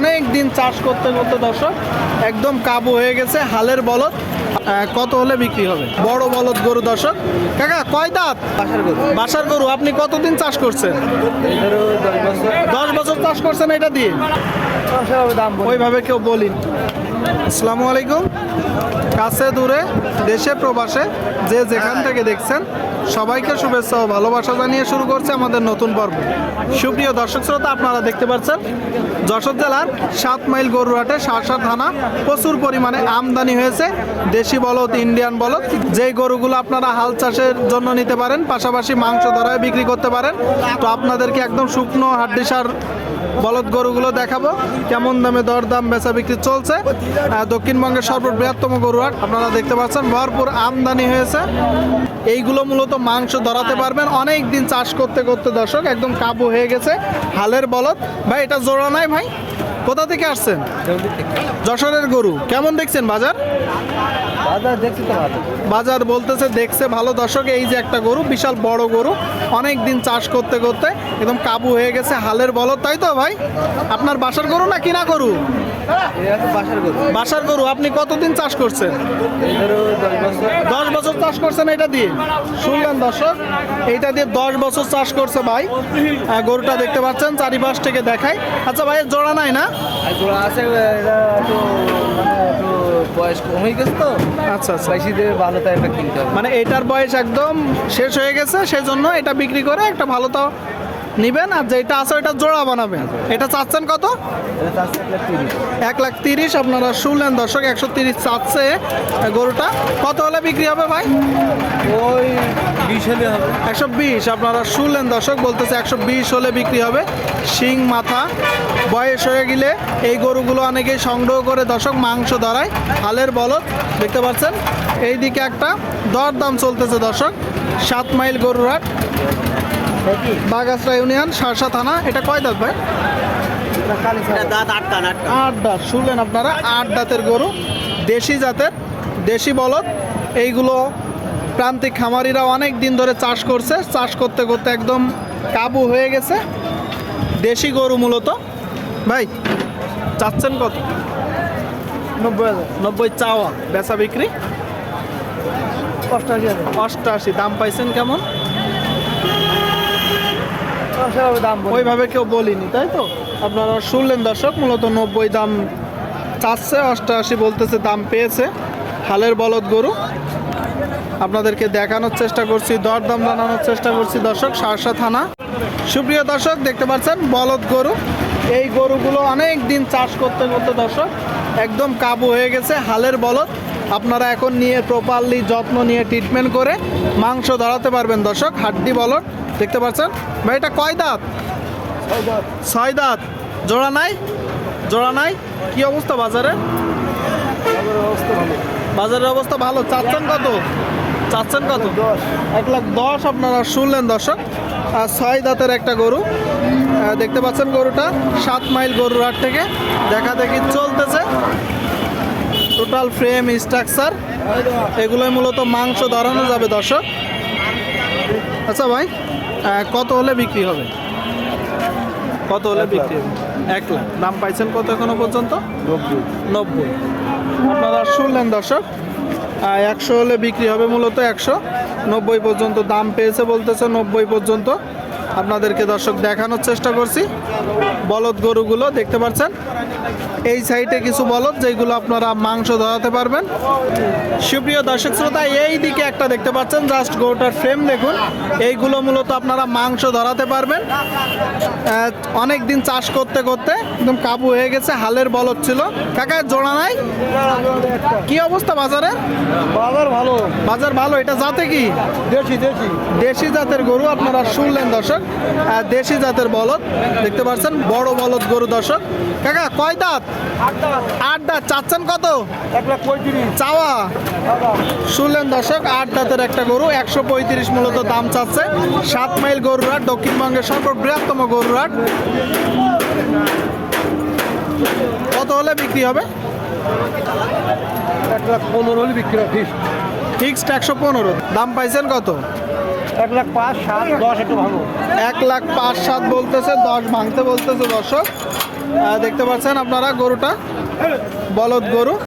অনেক দিন চাষ করতে করতে দর্শক একদম কাবু হয়ে গেছে হালের বলদ। কত হলে বিক্রি হবে? বড় বলদ গরু দর্শক। কাকা কয় দাঁত? বাসার গরু। আপনি কতদিন চাষ করছেন? দশ বছর। চাষ করছেন এটা দিয়ে? ওইভাবে কেউ বলিন আসসালামু আলাইকুম। কাছে দূরে দেশে প্রবাসে যে যেখান থেকে দেখছেন সবাইকে শুভেচ্ছা ও ভালোবাসা জানিয়ে শুরু করছে আমাদের নতুন পর্ব। সুপ্রিয় দর্শক শ্রোতা আপনারা দেখতে পাচ্ছেন যশোর জেলার সাত মাইল গরুহাটে সারসা থানা প্রচুর পরিমাণে আমদানি হয়েছে। দেশি বলদ ইন্ডিয়ান বলদ যেই গরুগুলো আপনারা হাল চাষের জন্য নিতে পারেন পাশাপাশি মাংস ধরায় বিক্রি করতে পারেন। তো আপনাদেরকে একদম শুকনো হাড্ডিসার বলদ গরুগুলো দেখাবো। কেমন দামে দর দাম বেচা বিক্রি চলছে। দক্ষিণবঙ্গের সর্ববৃহত্তম গরুহাট আপনারা দেখতে পাচ্ছেন, ভরপুর আমদানি হয়েছে। এইগুলো মূলত মাংস ধরাতে পারবেন। অনেক দিন চাষ করতে করতে দর্শক, একদম কাবু হয়ে গেছে হালের বলদ। ভাই, এটা জোড়া নাই ভাই? কোথা থেকে আসছেন? যশোরের গরু। কেমন দেখছেন বাজার? বাজার বলতেছে দেখছে ভালো। দর্শক এই যে একটা গরু বিশাল বড় গরু অনেক দিন চাষ করতে করতে একদম কাবু হয়ে গেছে হালের বলদ তাই তো ভাই? আপনার বাসার গরু না কিনা গরু? বাসার গরু আপনি কতদিন চাষ করছেন? দশ বছর চাষ করছেন এটা দিয়ে? শুনলেন দর্শক এইটা দিয়ে দশ বছর চাষ করছে ভাই। গরুটা দেখতে পাচ্ছেন চারিপাশ থেকে দেখাই আচ্ছা ভাই জোড়া নাই না? গরু আছে মানে বয়স কম গেছে তো। আচ্ছা আচ্ছা। ভালো একটা কিনতে হবে। মানে এটার বয়স একদম শেষ হয়ে গেছে সেজন্য এটা বিক্রি করে একটা ভালো তো নিবেন আর যেটা আছে ওটা জোড়া বানাবেন। এটা চাচ্ছেন কত? এক লাখ তিরিশ। আপনারা শুনলেন দর্শক একশো তিরিশ চাচ্ছে গরুটা। কত হলে বিক্রি হবে ভাই? ওই বিশ হলে হবে। একশো বিশ। আপনারা শুনলেন দর্শক বলতেছে একশো বিশ হলে বিক্রি হবে। শিং মাথা বয়স হয়ে গেলে এই গরুগুলো অনেকেই সংগ্রহ করে দর্শক মাংস ধরায় হালের বলদ দেখতে পাচ্ছেন? এইদিকে একটা দর দাম চলতেছে দর্শক সাত মাইল গরুরহাট বাগাসরা ইউনিয়ন সারসা থানা। এটা কয় দাঁত ভাই? দাঁত আটটা আটটা আট দাঁত। শুনলেন আপনারা? আট দাঁতের গরু দেশি জাতের দেশি বলদ। এইগুলো প্রান্তিক খামারিরা অনেক দিন ধরে চাষ করছে। চাষ করতে করতে একদম কাবু হয়ে গেছে। দেশি গরু মূলত। ভাই চাচ্ছেন কত? নব্বই হাজার। নব্বই চাওয়া। বেচা বিক্রি? অষ্টাশি অষ্টাশি। দাম পাইছেন কেমন? সেভাবে দাম ওইভাবে কেউ বলিনি, তাই তো? আপনারা শুনলেন দর্শক, মূলত নব্বই দাম চাচ্ছে, অষ্টআশি বলতেছে দাম পেয়েছে, হালের বলদ গরু। আপনাদেরকে দেখানোর চেষ্টা করছি দর দাম জানানোর চেষ্টা করছি দর্শক, সারসা থানা। সুপ্রিয় দর্শক, দেখতে পাচ্ছেন, বলদ গরু। এই গরুগুলো অনেক দিন চাষ করতে করতে দর্শক, একদম কাবু হয়ে গেছে, হালের বলদ। আপনারা এখন নিয়ে প্রপারলি যত্ন নিয়ে ট্রিটমেন্ট করে মাংস ধরাতে পারবেন দর্শক, হাড্ডি বলদ। দেখতে পাচ্ছেন? ভাই এটা কয় দাঁত? ছয় দাঁত। জোড়া নাই? জোড়া নাই? কি অবস্থা বাজারে বাজারের অবস্থা ভালো। চাচ্ছেন কত? চাচ্ছেন কত? এক লাখ দশ। আপনারা শুনলেন দর্শক। আর ছয় দাঁতের একটা গরু। দেখতে পাচ্ছেন গরুটা? সাত মাইল গরুর হাট থেকে। দেখা দেখি চলতেছে। টোটাল ফ্রেম স্ট্রাকচার এগুলোই মূলত মাংস ধরানো যাবে দর্শক। আচ্ছা ভাই। কত হলে বিক্রি হবে? কত হলে বিক্রি হবে? এক লাখ। দাম পাইছেন কত এখনও পর্যন্ত? নব্বই। নব্বই। আপনারা শুনলেন দর্শক একশো হলে বিক্রি হবে মূলত একশো। নব্বই পর্যন্ত দাম পেয়েছে বলতেছে নব্বই পর্যন্ত। আপনাদেরকে দর্শক দেখানোর চেষ্টা করছি। বলদ গরুগুলো দেখতে পাচ্ছেন। এই সাইডে কিছু বলদ যেগুলো আপনারা মাংস ধরাতে পারবেন। সুপ্রিয় দর্শক শ্রোতা এই দিকে একটা দেখতে পাচ্ছেন জাস্ট গরুটার ফ্রেম দেখুন। এইগুলো মূলত আপনারা মাংস ধরাতে পারবেন। অনেক দিন চাষ করতে করতে একদম কাবু হয়ে গেছে হালের বলদ ছিল। কাকা জোড়া নাই? কি অবস্থা বাজারে? বাজার ভালো। বাজার ভালো এটা জাতে কি? দেশি দেশি। দেশি জাতের গরু আপনারা শুনলেন দর্শক। দেশি জাতের বলদ দেখতে পাচ্ছেন বড় বলদ গরু দর্শক। কাকা কয় দাঁত? আট দাঁত। চাচ্ছেন কত? চাওয়া। শুনলেন দর্শক আট দাঁতের একটা গরু একশো পঁয়ত্রিশ মূলত দাম চাচ্ছে। সাত মাইল গরুরাট দক্ষিণবঙ্গের সর্ববৃহত্তম গরুরাট কত হলে বিক্রি হবে? এক লাখ পনেরো হলে বিক্রি হয় ফিস ফিক্সড একশো পনেরো। দাম পাইছেন কত? এক লাখ পাঁচ, সাত, দশ একটু ভাঙো। এক লাখ পাঁচ, সাত বলতেছে, দশ ভাঙতে বলতেছে দর্শক। দেখতে পাচ্ছেন আপনারা গরুটা, বলদ গরু।